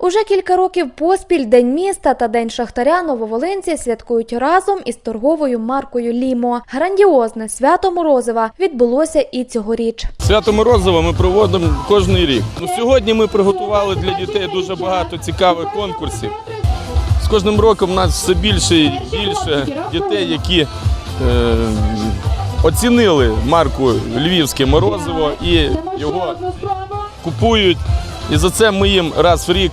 Уже кілька років поспіль День міста та День шахтаря нововолинці святкують разом із торговою маркою Лімо. Грандіозне свято Морозива відбулося і цьогоріч. Свято Морозова ми проводимо кожен рік. Ну, сьогодні ми приготували для дітей дуже багато цікавих конкурсів. З кожним роком у нас все більше і більше дітей, які е, оцінили марку Львівське морозиво і його купують. І за це ми їм раз в рік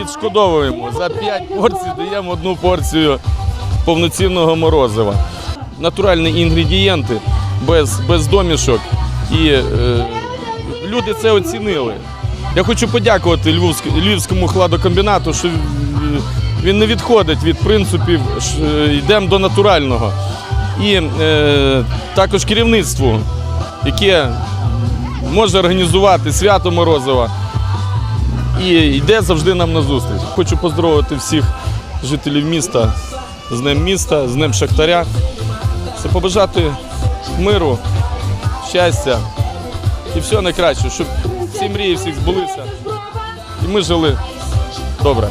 відшкодовуємо. За 5 порцій даємо одну порцію повноцінного морозива. Натуральні інгредієнти без, без домішок. І е, люди це оцінили. Я хочу подякувати Львовськ- Львівському хладокомбінату, що е, він не відходить від принципів е, йдемо до натурального. І е, також керівництву, яке може організувати свято Морозова і йде завжди нам на зустріч. Хочу поздоровити всіх жителів міста з ним міста, з ним Шахтаря. Це побажати миру, щастя і всього найкраще, щоб всі мрії всіх збулися. І ми жили добре.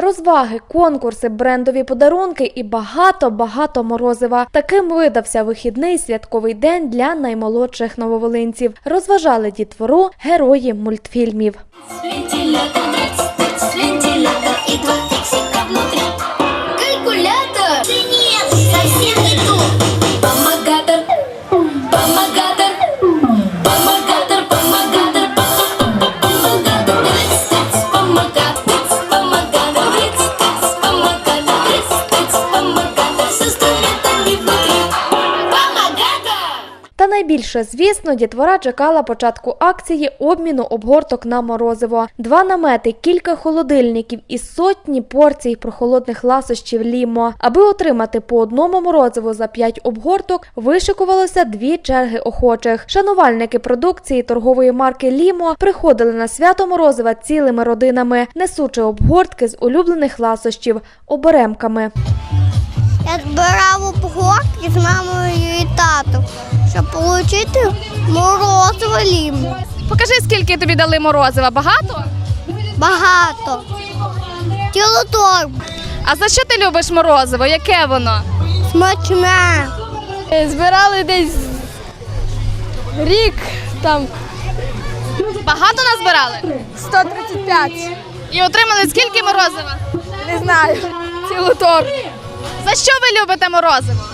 Розваги, конкурси, брендові подарунки і багато-багато морозива. Таким видався вихідний святковий день для наймолодших нововолинців. Розважали дітвору герої мультфільмів. Вентилятор, тыц-тыц, вентилятор два фіксика внутри. Найбільше, звісно, дітвора чекала початку акції обміну обгорток на морозиво. Два намети, кілька холодильників і сотні порцій прохолодних ласощів лімо. Аби отримати по одному морозиву за п'ять обгорток, вишикувалося дві черги охочих. Шанувальники продукції торгової марки Лімо приходили на свято морозива цілими родинами, несучи обгортки з улюблених ласощів оберемками. Я збирав обгортки з мамою і татом, щоб отримати морозиво лім. Покажи, скільки тобі дали морозива. Багато? Багато. Цілу торбу. А за що ти любиш морозиво? Яке воно? Смачне. Збирали десь рік, там Багато назбирали? 135, І отримали скільки морозива? не знаю, цілу торбу. За що ви любите морозиво?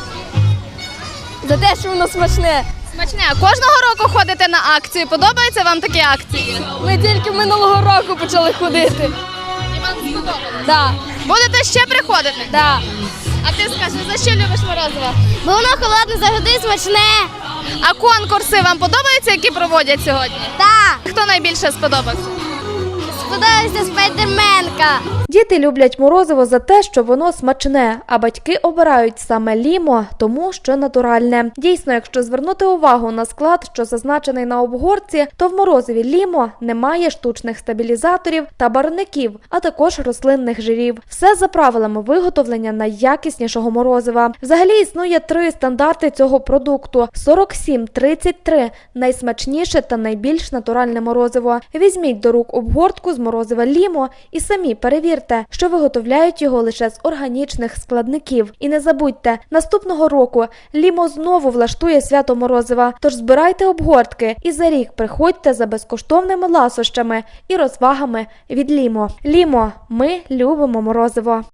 За те, що воно смачне. Смачне. А Кожного року ходите на акцію. Подобаються вам такі акції? Ми тільки минулого року почали ходити. І вам сподобалось? Да, Будете ще приходити? да. А ти скажи, за що любиш морозиво? Бо воно холодне завжди смачне. А конкурси вам подобаються, які проводять сьогодні? Так, Хто найбільше сподобався? сподобається спайдерменка. Діти люблять морозиво за те, що воно смачне, а батьки обирають саме лімо, тому що натуральне. Дійсно, якщо звернути увагу на склад, що зазначений на обгорці, то в морозиві лімо немає штучних стабілізаторів та барвників, а також рослинних жирів. Все за правилами виготовлення найякіснішого морозива. Взагалі існує три стандарти цього продукту: 47, 33 – найсмачніше та найбільш натуральне морозиво. Візьміть до рук обгортку з морозива лімо і самі перевірте, що виготовляють його лише з органічних складників. І не забудьте, наступного року лімо знову влаштує свято морозива. Тож збирайте обгортки і за рік приходьте за безкоштовними ласощами і розвагами від лімо. Лімо, ми любимо морозиво.